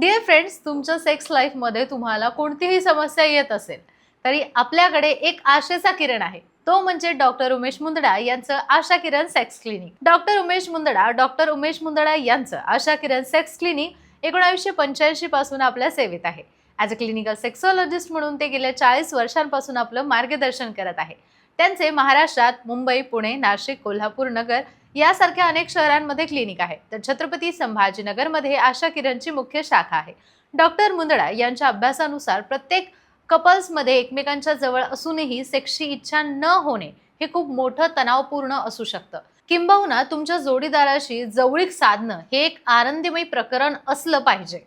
Dear friends तुमच्या sex लाईफमध्ये तुम्हाला कोणतीही समस्या येत असेल तरी आपल्याकडे एक आशेचा किरण आहे. तो म्हणजे डॉक्टर उमेश मुंदडा यांचं Asha Kiran sex clinic doctor Umesh Mundada doctor Umesh Mundada यांचं आशा किरण सेक्स क्लिनिक एकोणावीसशे पंच्याऐंशी पासून आपल्या सेवेत आहे. ॲज अ क्लिनिकल सेक्सॉलॉजिस्ट म्हणून ते गेल्या चाळीस वर्षांपासून आपलं मार्गदर्शन करत आहे. त्यांचे महाराष्ट्रात मुंबई पुणे नाशिक कोल्हापूर नगर यासारख्या अनेक शहरांमध्ये क्लिनिक आहे. तर छत्रपती संभाजीनगरमध्ये आशा किरणची मुख्य शाखा आहे. डॉक्टर मुंदडा यांच्या अभ्यासानुसार प्रत्येक कपल्समध्ये एकमेकांच्या जवळ असूनही सेक्सची इच्छा न होणे हे खूप मोठं तणावपूर्ण असू शकतं. किंबहुना तुमच्या जोडीदाराशी जवळीक साधणं हे एक आनंदमय प्रकरण असलं पाहिजे.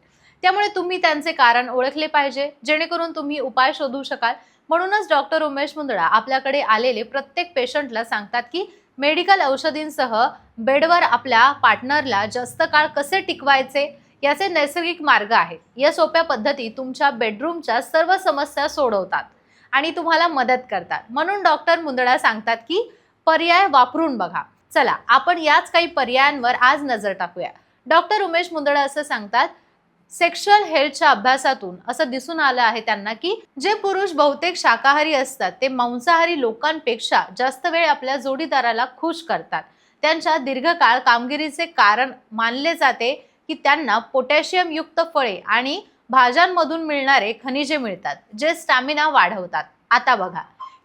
त्यामुळे तुम्ही त्यांचे कारण ओळखले पाहिजे. जेणेकरून तुम्ही उपाय शोधू शकाल. म्हणूनच डॉक्टर उमेश मुंदडा आपल्याकडे आलेले प्रत्येक पेशंटला सांगतात की मेडिकल औषधींसह बेडवर आपल्या पार्टनरला जास्त काळ कसे टिकवायचे याचे नैसर्गिक मार्ग आहेत या सोप्या पद्धती तुमच्या बेडरूमच्या सर्व समस्या सोडवतात आणि तुम्हाला मदत करतात. म्हणून डॉक्टर मुंदडा सांगतात की पर्याय वापरून बघा. चला आपण याच काही पर्यायांवर आज नजर टाकूया. डॉक्टर उमेश मुंदडा असं सांगतात सेक्शुअल हेल्थच्या अभ्यासातून असं दिसून आलं आहे त्यांना की जे पुरुष बहुतेक शाकाहारी असतात ते मांसाहारी लोकांपेक्षा जास्त वेळ आपल्या जोडीदाराला खुश करतात. त्यांच्या दीर्घकाळ कामगिरीचे कारण मानले जाते की त्यांना पोटॅशियम युक्त फळे आणि भाज्यांमधून मिळणारे खनिजे मिळतात जे स्टॅमिना वाढवतात. आता बघा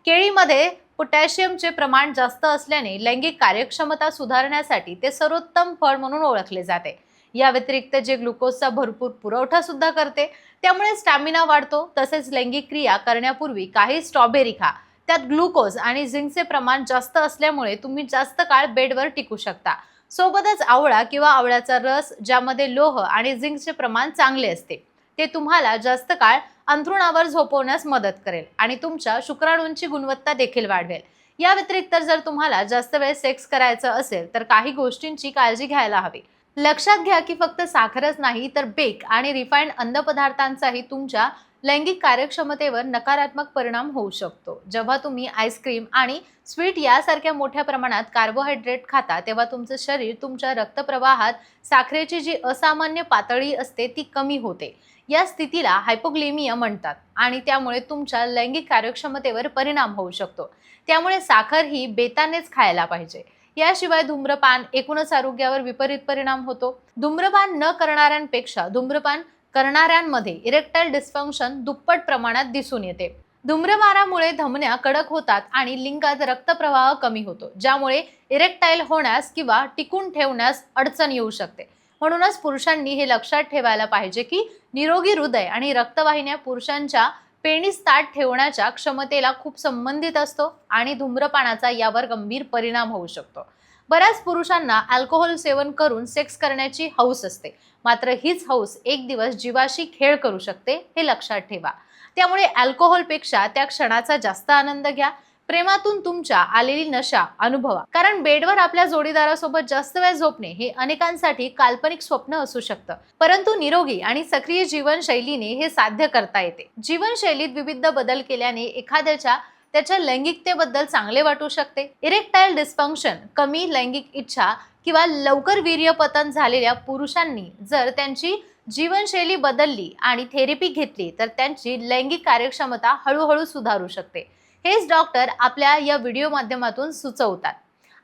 केळीमध्ये पोटॅशियमचे प्रमाण जास्त असल्याने लैंगिक कार्यक्षमता सुधारण्यासाठी ते सर्वोत्तम फळ म्हणून ओळखले जाते. या व्यतिरिक्त जे ग्लुकोजचा भरपूर पुरवठा सुद्धा करते त्यामुळे स्टॅमिना वाढतो तसेच लैंगिक क्रिया करण्यापूर्वी काही स्ट्रॉबेरी खा. त्यात ग्लुकोज आणि झिंकचे प्रमाण जास्त असल्यामुळे तुम्ही जास्त काळ बेडवर टिकू शकता. सोबतच आवळा किंवा आवळ्याचा रस ज्यामध्ये लोह आणि झिंकचे प्रमाण चांगले असते ते तुम्हाला जास्त काळ अंथरुणावर झोपवण्यास मदत करेल आणि तुमच्या शुक्राणूंची गुणवत्ता देखील वाढवेल. या व्यतिरिक्त जर तुम्हाला जास्त वेळ सेक्स करायचं असेल तर काही गोष्टींची काळजी घ्यायला हवी. लक्षात घ्या की फक्त साखरच नाही तर बेक आणि रिफाईंड अन्नपदार्थांचाही तुमच्या लैंगिक कार्यक्षमतेवर नकारात्मक परिणाम होऊ शकतो. जेव्हा तुम्ही आईस्क्रीम आणि स्वीट यासारख्या मोठ्या प्रमाणात कार्बोहायड्रेट खाता तेव्हा तुमचं शरीर तुमच्या रक्तप्रवाहात साखरेची जी असामान्य पातळी असते ती कमी होते. या स्थितीला हायपोग्लेमिया म्हणतात आणि त्यामुळे तुमच्या लैंगिक कार्यक्षमतेवर परिणाम होऊ शकतो. त्यामुळे साखर ही बेतानेच खायला पाहिजे. याशिवाय धूम्रपान एकूणच आरोग्यावर विपरीत परिणाम होतो. धूम्रपान न करणाऱ्यांपेक्षा धूम्रपान करणाऱ्यांमध्ये इरेक्टाईल डिस्फंक्शन दुप्पट प्रमाणात दिसून येते. धूम्रपानामुळे धमन्या कडक होतात आणि लिंगात रक्तप्रवाह कमी होतो ज्यामुळे इरेक्टाईल होण्यास किंवा टिकून ठेवण्यास अडचण येऊ शकते. म्हणूनच पुरुषांनी हे लक्षात ठेवायला पाहिजे की निरोगी हृदय आणि रक्तवाहिन्या पुरुषांच्या पेणीस ताट ठेवण्याच्या क्षमतेला खूप संबंधित असतो आणि धूम्रपानाचा यावर गंभीर परिणाम होऊ शकतो. बऱ्याच पुरुषांना अल्कोहोल सेवन करून सेक्स करण्याची हौस असते. मात्र हीच हौस एक दिवस जीवाशी खेळ करू शकते हे लक्षात ठेवा. त्यामुळे अल्कोहोलपेक्षा त्या क्षणाचा जास्त आनंद घ्या. प्रेमातून तुमच्या आलेली नशा अनुभवा. कारण बेडवर आपल्या जोडीदारासोबत जास्त वेळ झोपणे हे अनेकांसाठी काल्पनिक स्वप्न असू शकतं. परंतु निरोगी आणि सक्रिय जीवनशैलीने हे साध्य करता येते. जीवनशैलीत विविध बदल केल्याने एखाद्याच्या त्याच्या लैंगिकतेबद्दल चांगले वाटू शकते. इरेक्टाईल डिस्फंक्शन कमी लैंगिक इच्छा किंवा लवकर वीर्यपतन झालेल्या पुरुषांनी जर त्यांची जीवनशैली बदलली आणि थेरपी घेतली तर त्यांची लैंगिक कार्यक्षमता हळूहळू सुधारू शकते. हेच डॉक्टर आपल्या या व्हिडिओ माध्यमातून सुचवतात.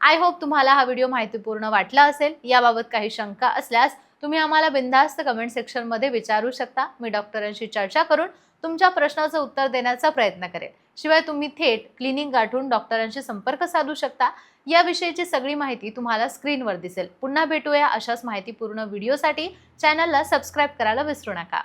आय होप तुम्हाला हा व्हिडिओ माहितीपूर्ण वाटला असेल. याबाबत काही शंका असल्यास तुम्ही आम्हाला बिनधास्त कमेंट सेक्शनमध्ये विचारू शकता. मी डॉक्टरांशी चर्चा करून तुमच्या प्रश्नाचं उत्तर देण्याचा प्रयत्न करेल शिवाय तुम्ही थेट क्लिनिक गाठून डॉक्टरांशी संपर्क साधू शकता. याविषयीची सगळी माहिती तुम्हाला स्क्रीनवर दिसेल. पुन्हा भेटूया अशाच माहितीपूर्ण व्हिडिओसाठी. चॅनलला सबस्क्राईब करायला विसरू नका.